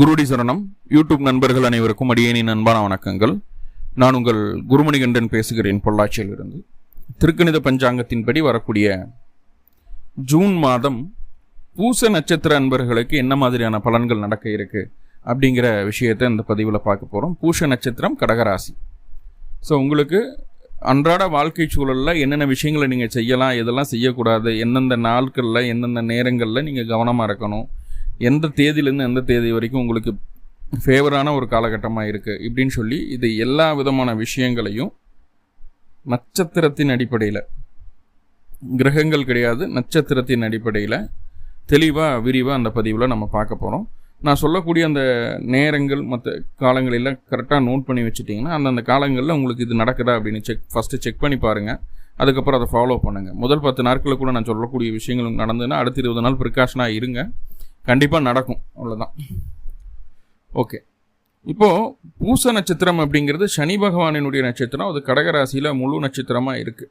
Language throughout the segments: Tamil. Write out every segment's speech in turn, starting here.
குருடி சரணம். யூடியூப் நண்பர்கள் அனைவருக்கும் அடியேனின் அன்பான வணக்கங்கள். நான் உங்கள் குருமணிகண்டன் பேசுகிறேன் பொள்ளாச்சியிலிருந்து. திருக்கணித பஞ்சாங்கத்தின்படி வரக்கூடிய ஜூன் மாதம் பூச நட்சத்திர அன்பர்களுக்கு என்ன மாதிரியான பலன்கள் நடக்க இருக்கு அப்படிங்கிற விஷயத்தை இந்த பதிவில் பார்க்க போகிறோம் பூச நட்சத்திரம் கடகராசி. ஸோ உங்களுக்கு அன்றாட வாழ்க்கை சூழலில் என்னென்ன விஷயங்களை நீங்கள் செய்யலாம் எதெல்லாம் செய்யக்கூடாது எந்தெந்த நாட்களில் எந்தெந்த நேரங்களில் நீங்கள் கவனமாக இருக்கணும் எந்த தேதியிலேருந்து எந்த தேதி வரைக்கும் உங்களுக்கு ஃபேவரான ஒரு காலகட்டமாக இருக்குது இப்படின்னு சொல்லி இது எல்லா விதமான விஷயங்களையும் நட்சத்திரத்தின் அடிப்படையில் கிரகங்கள் கிடையாது நட்சத்திரத்தின் அடிப்படையில் தெளிவாக விரிவாக அந்த பதிவில் நம்ம பார்க்க போகிறோம் நான் சொல்லக்கூடிய அந்த நேரங்கள் மற்ற காலங்களெல்லாம் கரெக்டாக நோட் பண்ணி வச்சுட்டிங்கன்னா அந்தந்த காலங்களில் உங்களுக்கு இது நடக்குதா அப்படின்னு செக் ஃபஸ்ட்டு செக் பண்ணி பாருங்கள் அதுக்கப்புறம் அதை ஃபாலோ பண்ணுங்கள் முதல் பத்து நாட்களில் கூட நான் சொல்லக்கூடிய விஷயங்கள் நடந்ததுன்னா அடுத்த இருபது நாள் ப்ரிகாஷனாக இருங்க. கண்டிப்பாக நடக்கும். அவ்வளோதான் ஓகே இப்போது பூச நட்சத்திரம் அப்படிங்கிறது சனி பகவானினுடைய நட்சத்திரம் அது கடகராசியில் முழு நட்சத்திரமாக இருக்குது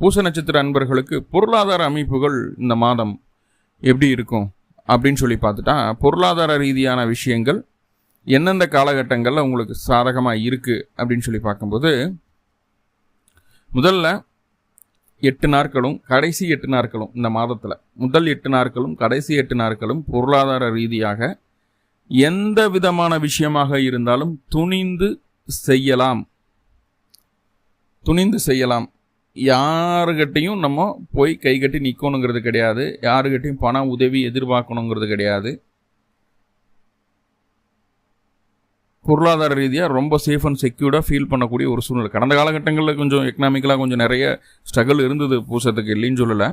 பூச நட்சத்திர அன்பர்களுக்கு பொருளாதார அமைப்புகள் இந்த மாதம் எப்படி இருக்கும் அப்படின்னு சொல்லி பார்த்துட்டா பொருளாதார ரீதியான விஷயங்கள் எந்தெந்த காலகட்டங்களில் உங்களுக்கு சாதகமாக இருக்குது அப்படின்னு சொல்லி பார்க்கும்போது முதல்ல எட்டு நாட்களும் கடைசி எட்டு நாட்களும் இந்த மாதத்தில். முதல் எட்டு நாட்களும் கடைசி எட்டு நாட்களும் பொருளாதார ரீதியாக எந்த விதமான விஷயமாக இருந்தாலும் துணிந்து செய்யலாம். துணிந்து செய்யலாம். யாருக்கிட்டையும் நம்ம போய் கை கட்டி நிற்கணுங்கிறது கிடையாது. யாருக்கிட்டையும் பண உதவி எதிர்பார்க்கணுங்கிறது கிடையாது. பொருளாதார ரீதியாக ரொம்ப சேஃப் அண்ட் செக்யூர்டாக ஃபீல் பண்ணக்கூடிய ஒரு சூழ்நிலை. கடந்த காலகட்டங்களில் கொஞ்சம் எக்கனாமிக்கலாக கொஞ்சம் நிறைய ஸ்ட்ரகிள் இருந்தது பூசத்துக்கு இல்லைன்னு சொல்லலை.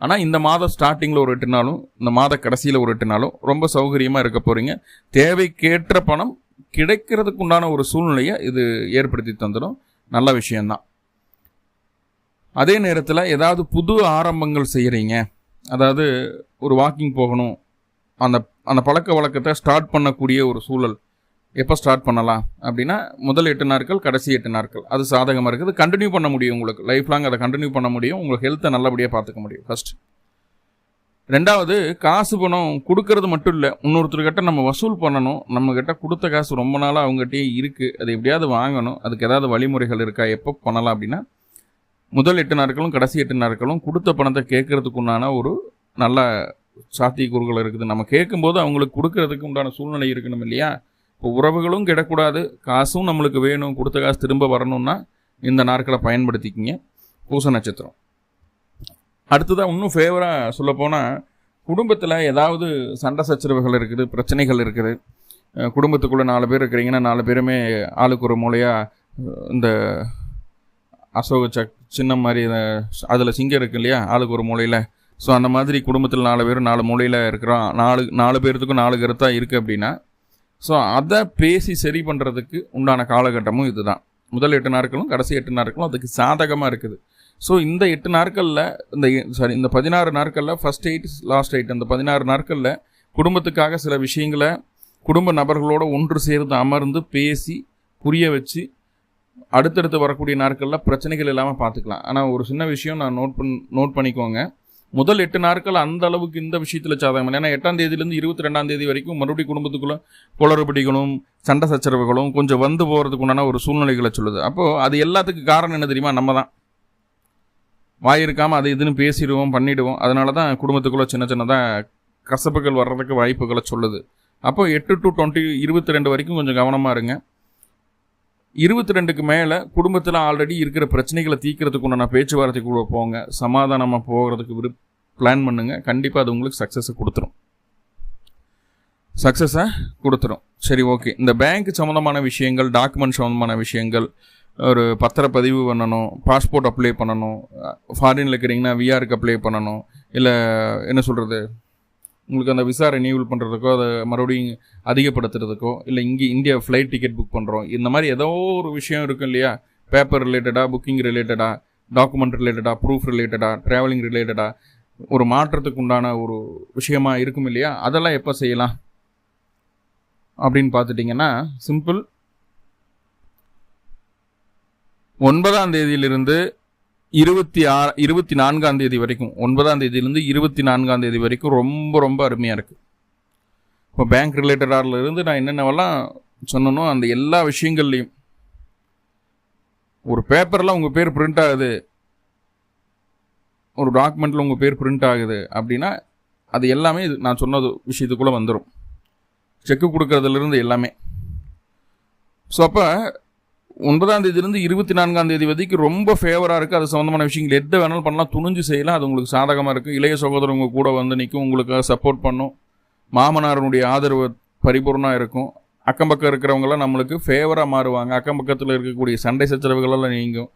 ஆனால் இந்த மாதம் ஸ்டார்டிங்கில் ஒரு எட்டு நாளும் இந்த மாத கடைசியில் ஒரு எட்டு நாளும் ரொம்ப சௌகரியமாக இருக்க போகிறீங்க தேவைக்கேற்ற பணம் கிடைக்கிறதுக்கு உண்டான ஒரு சூழ்நிலையை இது ஏற்படுத்தி தந்துடும். நல்ல விஷயந்தான் அதே நேரத்தில் ஏதாவது புது ஆரம்பங்கள் செய்கிறீங்க அதாவது ஒரு வாக்கிங் போகணும். அந்த அந்த பழக்க வழக்கத்தை ஸ்டார்ட் பண்ணக்கூடிய ஒரு சூழல். எப்போ ஸ்டார்ட் பண்ணலாம்? அப்படின்னா முதல் எட்டு நாட்கள் கடைசி எட்டு நாட்கள். அது சாதகமாக இருக்குது. கண்டினியூ பண்ண முடியும் உங்களுக்கு. லைஃப் லாங் அதை கண்டினியூ பண்ண முடியும். உங்களுக்கு ஹெல்த்தை நல்லபடியாக பார்த்துக்க முடியும். ஃபர்ஸ்ட் ரெண்டாவது காசு பணம் கொடுக்கறது மட்டும் இல்லை. இன்னொருத்தர்கிட்ட நம்ம வசூல் பண்ணணும். நம்மக்கிட்ட கொடுத்த காசு ரொம்ப நாளாக அவங்ககிட்டயே இருக்குது அது எப்படியாவது வாங்கணும். அதுக்கு ஏதாவது வழிமுறைகள் இருக்கா? எப்போ பண்ணலாம் அப்படின்னா முதல் எட்டு நாட்களும் கடைசி எட்டு நாட்களும் கொடுத்த பணத்தை கேட்கறதுக்கு உண்டான ஒரு நல்ல சாத்தியக்கூறுகள் இருக்குது. நம்ம கேட்கும்போது அவங்களுக்கு கொடுக்கறதுக்கு உண்டான சூழ்நிலை இருக்கணும் இல்லையா? இப்போ உறவுகளும் கிடக்கூடாது. காசும் நம்மளுக்கு வேணும். கொடுத்த காசு திரும்ப வரணும்னா இந்த நாட்களை பயன்படுத்திக்கிங்க. பூச நட்சத்திரம். அடுத்ததாக இன்னும் ஃபேவராக சொல்லப்போனால் குடும்பத்தில் ஏதாவது சண்டை சச்சரவுகள் இருக்குது பிரச்சனைகள் இருக்குது. குடும்பத்துக்குள்ளே நாலு பேர் இருக்கிறீங்கன்னா நாலு பேருமே ஆளுக்கு ஒரு மூலையாக இந்த அசோக சக் சின்னம் மாதிரி அதில் சிங்கம் இருக்கு இல்லையா ஆளுக்கு ஒரு மூலையில். ஸோ அந்த மாதிரி குடும்பத்தில் நாலு பேர் நாலு மூலையில் இருக்கிறோம். நாலு நாலு பேர்த்துக்கும் நாலு கருத்தாக இருக்குது அப்படின்னா ஸோ அதை பேசி சரி பண்ணுறதுக்கு உண்டான காலகட்டமும் இதுதான். முதல் எட்டு நாட்களும் கடைசி எட்டு நாட்களும் அதுக்கு சாதகமாக இருக்குது. ஸோ இந்த எட்டு நாட்களில் இந்த சாரி இந்த பதினாறு நாட்களில் ஃபஸ்ட் எயிட் லாஸ்ட் எயிட் அந்த பதினாறு நாட்களில் குடும்பத்துக்காக சில விஷயங்களை குடும்ப நபர்களோடு ஒன்று சேர்ந்து அமர்ந்து பேசி புரிய வச்சு அடுத்தடுத்து வரக்கூடிய நாட்களில் பிரச்சனைகள் இல்லாமல் பார்த்துக்கலாம். ஆனால் ஒரு சின்ன விஷயம் நான் நோட் பண் நோட் பண்ணிக்கோங்க. முதல் எட்டு நாட்கள் அந்த அளவுக்கு இந்த விஷயத்தில் சாதகம் இல்லை ஏன்னா எட்டாம் தேதியிலேருந்து இருபத்தி ரெண்டாம் தேதி வரைக்கும் மறுபடியும் குடும்பத்துக்குள்ளே குளறுபடிகளும் சண்டை சச்சரவுகளும் கொஞ்சம் வந்து போகிறதுக்கு உண்டான ஒரு சூழ்நிலைகளை சொல்லுது. அப்போது அது எல்லாத்துக்கும் காரணம் என்ன தெரியுமா? நம்ம தான். வாய் இருக்காமல் அது இதுன்னு பேசிடுவோம் பண்ணிடுவோம். அதனால தான் குடும்பத்துக்குள்ளே சின்ன சின்னதாக கசப்புகள் வர்றதுக்கு வாய்ப்புகளை சொல்லுது. அப்போ எட்டு டு டுவெண்ட்டி இருபத்தி ரெண்டு வரைக்கும் கொஞ்சம் கவனமாக இருங்க. இருபத்தி ரெண்டுக்கு மேலே குடும்பத்தில் ஆல்ரெடி இருக்கிற பிரச்சனைகளை தீர்க்கறதுக்கு உண்டான பேச்சுவார்த்தைக்குள்ள போங்க. சமாதானமாக போகிறதுக்கு விரு பிளான் பண்ணுங்கள் கண்டிப்பாக அது உங்களுக்கு சக்ஸஸை கொடுத்துரும். சக்ஸஸை கொடுத்துரும். சரி ஓகே இந்த பேங்க் சம்மந்தமான விஷயங்கள் டாக்குமெண்ட் சம்மந்தமான விஷயங்கள் ஒரு பத்திரப்பதிவு பண்ணணும் பாஸ்போர்ட் அப்ளை பண்ணணும் ஃபாரினில் இருக்கிறீங்கன்னா விஆருக்கு அப்ளை பண்ணணும் இல்லை என்ன சொல்கிறது உங்களுக்கு அந்த விசா ரினியூவல் பண்ணுறதுக்கோ அதை மறுபடியும் அதிகப்படுத்துறதுக்கோ இல்லை இங்கே இந்தியா ஃப்ளைட் டிக்கெட் புக் பண்ணுறோம் இந்த மாதிரி ஏதோ ஒரு விஷயம் இருக்கும் இல்லையா? பேப்பர் ரிலேட்டடாக புக்கிங் ரிலேட்டடாக டாக்குமெண்ட் ரிலேட்டடாக ப்ரூஃப் ரிலேட்டடாக ட்ராவலிங் ரிலேட்டடாக ஒரு மாற்றத்துக்கு உண்டான ஒரு விஷயமா இருக்கும் இல்லையா? அதெல்லாம் எப்போ செய்யலாம்? அப்படின்னு பார்த்துட்டிங்கன்னா சிம்பிள் ஒன்பதாம் தேதியிலிருந்து இருபத்தி ஆறு இருபத்தி நான்காம் தேதி வரைக்கும் ஒன்பதாம் தேதியிலேருந்து இருபத்தி நான்காம் தேதி வரைக்கும் ரொம்ப ரொம்ப அருமையாக இருக்குது இப்போ பேங்க் ரிலேட்டடாக இருந்து நான் என்னென்னவெல்லாம் சொன்னனோ அந்த எல்லா விஷயங்கள்லையும் ஒரு பேப்பரில் உங்கள் பேர் பிரிண்ட் ஆகுது. ஒரு டாக்குமெண்ட்டில் உங்கள் பேர் பிரிண்ட் ஆகுது அப்படின்னா அது எல்லாமே இது நான் சொன்னது விஷயத்துக்குள்ளே வந்துடும் செக்கு கொடுக்குறதுலேருந்து எல்லாமே. ஸோ அப்போ ஒன்பதாம் தேதியிலேருந்து இருபத்தி நான்காம் தேதி வரைக்கும் ரொம்ப ஃபேவராக இருக்குது அது சம்மந்தமான விஷயங்கள் எதை வேணாலும் பண்ணலாம். துணிஞ்சு செய்யலாம். அது உங்களுக்கு சாதகமாக இருக்குது இளைய சகோதரர் உங்கள் கூட வந்து நிற்கும் உங்களுக்காக சப்போர்ட் பண்ணும். மாமனாரனுடைய ஆதரவு பரிபூர்ணமாக இருக்கும். அக்கம் பக்கம் இருக்கிறவங்களாம் நம்மளுக்கு ஃபேவராக மாறுவாங்க. அக்கம் பக்கத்தில் இருக்கக்கூடிய சண்டை சச்சரவுகளெல்லாம் நீங்கும்.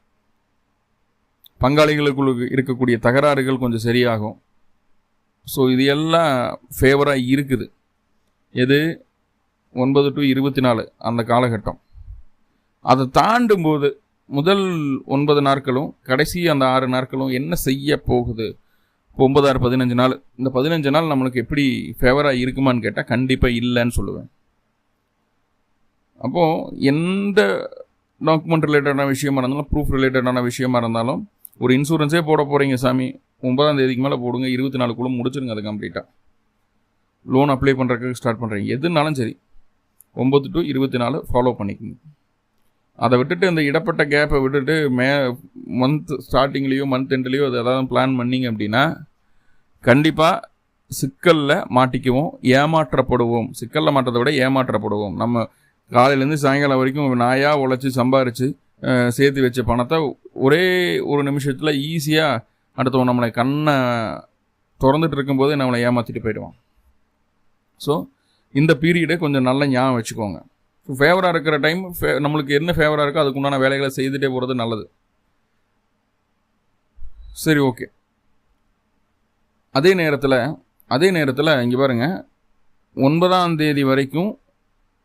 பங்காளிகளுக்குள்ள இருக்கக்கூடிய தகராறுகள் கொஞ்சம் சரியாகும். ஸோ இது எல்லாம் ஃபேவராக இருக்குது. எது? ஒன்பது டு இருபத்தி நாலு அந்த காலகட்டம். அதை தாண்டும் போது முதல் ஒன்பது நாட்களும் கடைசி அந்த ஆறு நாட்களும் என்ன செய்ய போகுது? இப்போ ஒன்பதாறு பதினஞ்சு நாள். இந்த பதினஞ்சு நாள் நம்மளுக்கு எப்படி ஃபேவராக இருக்குமான்னு கேட்டால் கண்டிப்பாக இல்லைன்னு சொல்லுவேன். அப்போது எந்த டாக்குமெண்ட் ரிலேட்டடான விஷயமா இருந்தாலும் ப்ரூஃப் ரிலேட்டடான விஷயமா இருந்தாலும் ஒரு இன்சூரன்ஸே போட போகிறீங்க சாமி. ஒன்பதாம் தேதிக்கு மேலே போடுங்க இருபத்தி நாலுக்குள்ளே முடிச்சிருங்க அது கம்ப்ளீட்டாக லோன் அப்ளை பண்ணுறதுக்கு ஸ்டார்ட் பண்ணுறீங்க எதுனாலும் சரி ஒம்பது டு இருபத்தி நாலு ஃபாலோ பண்ணிக்கோங்க. அதை விட்டுட்டு இந்த இடப்பட்ட கேப்பை விட்டுட்டு மே மந்த் ஸ்டார்டிங்லேயோ மந்த் எண்ட்லேயோ அது ஏதாவது பிளான் பண்ணிங்க அப்படின்னா கண்டிப்பாக சிக்கலில் மாட்டிக்குவோம் ஏமாற்றப்படுவோம். சிக்கலில் மாற்றதை விட ஏமாற்றப்படுவோம். நம்ம காலையிலேருந்து சாயங்காலம் வரைக்கும் நாயாக உழைச்சி சம்பாரித்து சேர்த்து வச்ச பணத்தை ஒரே ஒரு நிமிஷத்தில் ஈஸியாக அடுத்தவன் நம்மளை கண்ணை திறந்துட்டு இருக்கும்போது நம்மளை ஏமாற்றிட்டு போயிடுவான். ஸோ இந்த பீரியடை கொஞ்சம் நல்ல ஞாபகம் வச்சுக்கோங்க. ஸோ ஃபேவராக இருக்கிற டைம் ஃபே நம்மளுக்கு என்ன ஃபேவராக இருக்கோ அதுக்கு உண்டான வேலைகளை செய்துகிட்டே போகிறது நல்லது. சரி ஓகே அதே நேரத்தில் அதே நேரத்தில் இங்கே பாருங்கள் ஒன்பதாம் தேதி வரைக்கும்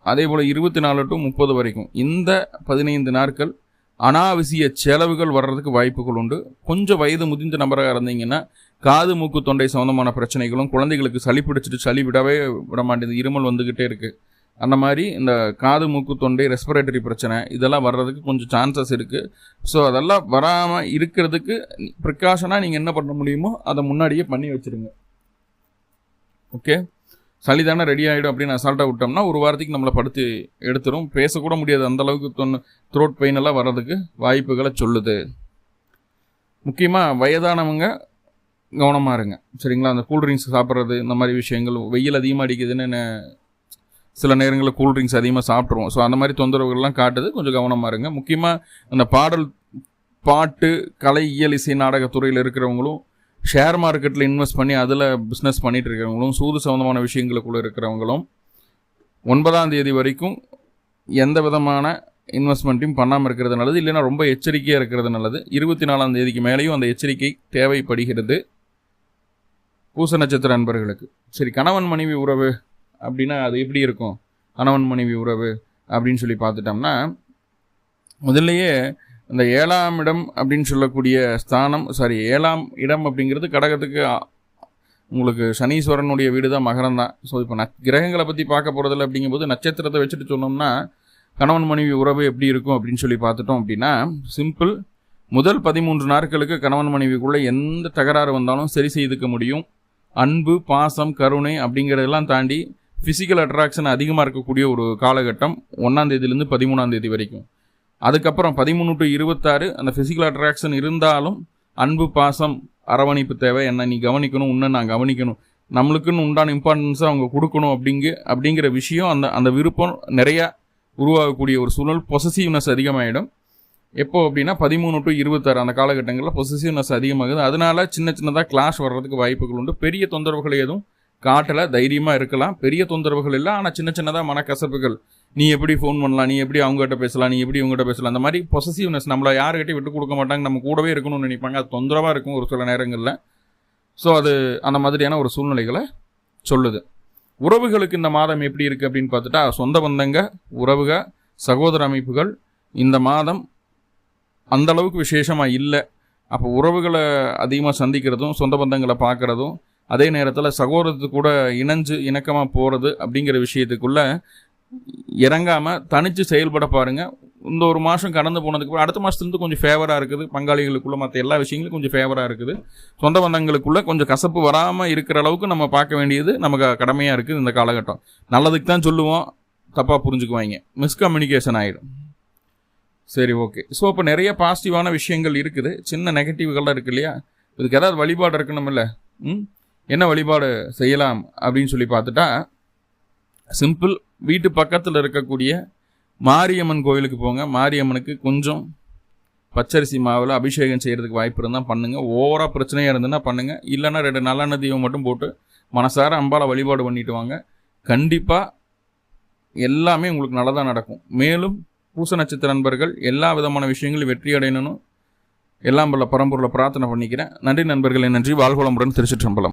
அதே போல் இருபத்தி நாலு டு முப்பது வரைக்கும் இந்த பதினைந்து நாட்கள் அனாவசிய செலவுகள் வர்றதுக்கு வாய்ப்புகள் உண்டு. கொஞ்சம் வயது முதிர்ந்த நபராக இருந்தீங்கன்னா காது மூக்கு தொண்டை சம்மந்தமான பிரச்சனைகளும் குழந்தைகளுக்கு சளி பிடிச்சிட்டு சளி விடவே விட மாட்டேங்குது. இருமல் வந்துக்கிட்டே இருக்குது அந்த மாதிரி இந்த காது மூக்கு தொண்டை ரெஸ்பிரேட்டரி பிரச்சனை இதெல்லாம் வர்றதுக்கு கொஞ்சம் சான்சஸ் இருக்குது ஸோ அதெல்லாம் வராமல் இருக்கிறதுக்கு ப்ரிகாஷனாக நீங்கள் என்ன பண்ண முடியுமோ அதை முன்னாடியே பண்ணி வச்சுருங்க. ஓகே சளி தானே ரெடி ஆகிடும் அப்படின்னு அசால்ட்டாக விட்டோம்னா ஒரு வாரத்துக்கு நம்மளை படுத்து எடுத்துரும். பேசக்கூட முடியாது. அந்தளவுக்கு தொன்று த்ரோட் பெயின் எல்லாம் வர்றதுக்கு வாய்ப்புகளை சொல்லுது. முக்கியமாக வயதானவங்க கவனமாக இருங்க. சரிங்களா? அந்த கூல்ட்ரிங்க்ஸ் சாப்பிட்றது இந்த மாதிரி விஷயங்கள் வெயில் அதிகமாக அடிக்குதுன்னு சில நேரங்களில் கூல்ட்ரிங்க்ஸ் அதிகமாக சாப்பிட்ருவோம் ஸோ அந்த மாதிரி தொந்தரவுகள்லாம் காட்டுது. கொஞ்சம் கவனமாக இருங்க. முக்கியமாக அந்த பாடல் பாட்டு கலை இயல் இசை நாடகத்துறையில் இருக்கிறவங்களும் ஷேர் மார்க்கெட்டில் இன்வெஸ்ட் பண்ணி அதில் பிஸ்னஸ் பண்ணிகிட்டு இருக்கிறவங்களும் சூது சம்மந்தமான விஷயங்களுக்குள்ளே இருக்கிறவங்களும் ஒன்பதாம் தேதி வரைக்கும் எந்த விதமான இன்வெஸ்ட்மெண்ட்டையும் பண்ணாமல் இருக்கிறது நல்லது இல்லைன்னா ரொம்ப எச்சரிக்கையாக இருக்கிறது நல்லது. இருபத்தி நாலாம் தேதிக்கு மேலேயும் அந்த எச்சரிக்கை தேவைப்படுகிறது. பூச நட்சத்திர அன்பர்களுக்கு. சரி கணவன் மனைவி உறவு அப்படின்னா அது எப்படி இருக்கும்? கணவன் மனைவி உறவு அப்படின்னு சொல்லி பார்த்துட்டோம்னா முதல்லையே இந்த ஏழாம் இடம் அப்படின்னு சொல்லக்கூடிய ஸ்தானம் சாரி ஏழாம் இடம் அப்படிங்கிறது கடகத்துக்கு உங்களுக்கு சனீஸ்வரனுடைய வீடு தான் மகரம் தான் ஸோ இப்போ ந கிரகங்களை பற்றி பார்க்க போகிறதில்ல அப்படிங்கும்போது நட்சத்திரத்தை வச்சுட்டு சொன்னோம்னா கணவன் மனைவி உறவு எப்படி இருக்கும் அப்படின்னு சொல்லி பார்த்துட்டோம் அப்படின்னா சிம்பிள் முதல் பதிமூன்று நாட்களுக்கு கணவன் மனைவிக்குள்ளே எந்த தகராறு வந்தாலும் சரி செய்துக்க முடியும். அன்பு பாசம் கருணை அப்படிங்கிறதெல்லாம் தாண்டி ஃபிசிக்கல் அட்ராக்ஷன் அதிகமாக இருக்கக்கூடிய ஒரு காலகட்டம் ஒன்றாந்தேதியிலேருந்து பதிமூணாந்தேதி வரைக்கும். அதுக்கப்புறம் பதிமூணு டு இருபத்தாறு அந்த ஃபிசிக்கல் அட்ராக்ஷன் இருந்தாலும் அன்பு பாசம் அரவணைப்பு தேவை. என்ன நீ கவனிக்கணும் இன்னும் நான் கவனிக்கணும். நம்மளுக்குன்னு உண்டான இம்பார்ட்டன்ஸை அவங்க கொடுக்கணும் அப்படிங்க அப்படிங்கிற விஷயம் அந்த அந்த விருப்பம் நிறையா உருவாகக்கூடிய ஒரு சூழல். பொசசிவ்னஸ் அதிகமாகிடும் எப்போ அப்படின்னா பதிமூணு டு இருபத்தாறு அந்த காலகட்டங்களில் பொசசிவ்னஸ் அதிகமாகுது. அதனால சின்ன சின்னதாக கிளாஷ் வர்றதுக்கு வாய்ப்புகள் உண்டு. பெரிய தொந்தரவுகள் எதுவும் காட்டில் தைரியமாக இருக்கலாம். பெரிய தொந்தரவுகள் இல்லை ஆனால் சின்ன சின்னதாக மனக்கசப்புகள் நீ எப்படி ஃபோன் பண்ணலாம்? நீ எப்படி அவங்ககிட்ட பேசலாம்? நீ எப்படி இவங்ககிட்ட பேசலாம்? அந்த மாதிரி பொசசிவ்னஸ் நம்மளை யாருக்கிட்டையும் விட்டு கொடுக்க மாட்டாங்க. நம்ம கூடவே இருக்கணும்னு நினைப்பாங்க. அது தொந்தரவாக இருக்கும் ஒரு சில நேரங்களில். ஸோ அது அந்த மாதிரியான ஒரு சூழ்நிலைகளை சொல்லுது. உறவுகளுக்கு இந்த மாதம் எப்படி இருக்குது அப்படின்னு பார்த்துட்டா சொந்த பந்தங்க உறவுக சகோதர அமைப்புகள் இந்த மாதம் அந்த அளவுக்கு விசேஷமாக இல்லை. அப்போ உறவுகளை அதிகமாக சந்திக்கிறதும் சொந்த பந்தங்களை பார்க்குறதும் அதே நேரத்தில் சகோதரத்து கூட இணைஞ்சு இணக்கமாக போகிறது அப்படிங்கிற விஷயத்துக்குள்ளே இறங்காமல் தனித்து செயல்பட பாருங்கள் இந்த ஒரு மாதம் கடந்து போனதுக்கு அடுத்த மாதத்துலேருந்து கொஞ்சம் ஃபேவராக இருக்குது. பங்காளிகளுக்குள்ள மற்ற எல்லா விஷயங்களும் கொஞ்சம் ஃபேவராக இருக்குது. சொந்த பந்தங்களுக்குள்ளே கொஞ்சம் கசப்பு வராமல் இருக்கிற அளவுக்கு நம்ம பார்க்க வேண்டியது நமக்கு கடமையாக இருக்குது இந்த காலகட்டம். நல்லதுக்கு தான் சொல்லுவோம். தப்பாக புரிஞ்சுக்குவாங்க. மிஸ்கம்யூனிகேஷன் ஆகிடும் சரி ஓகே ஸோ இப்போ நிறைய பாசிட்டிவான விஷயங்கள் இருக்குது. சின்ன நெகட்டிவ்கள்லாம் இருக்குது இல்லையா? இதுக்கு ஏதாவது வழிபாடு இருக்கணுமில்ல ம்? என்ன வழிபாடு செய்யலாம் அப்படின்னு சொல்லி பார்த்துட்டா சிம்பிள் வீட்டு பக்கத்தில் இருக்கக்கூடிய மாரியம்மன் கோயிலுக்கு போங்க. மாரியம்மனுக்கு கொஞ்சம் பச்சரிசி மாவில் அபிஷேகம் செய்கிறதுக்கு வாய்ப்பு இருந்தால் பண்ணுங்கள் ஓவராக பிரச்சனையாக இருந்ததுன்னா பண்ணுங்கள் இல்லைன்னா ரெண்டு நல்லெண்ணெய் தீபம் மட்டும் போட்டு மனசார அம்பால வழிபாடு பண்ணிட்டு வாங்க. கண்டிப்பாக எல்லாமே உங்களுக்கு நல்லதாக நடக்கும். மேலும் பூச நட்சத்திர நண்பர்கள் எல்லா விதமான விஷயங்களும் வெற்றி அடையணும் எல்லாம் பல பரம்பூரில் பிரார்த்தனை பண்ணிக்கிறேன். நன்றி நண்பர்களே. நன்றி. வாழ்வளமுடன் திருச்சிற்றம்பலம்.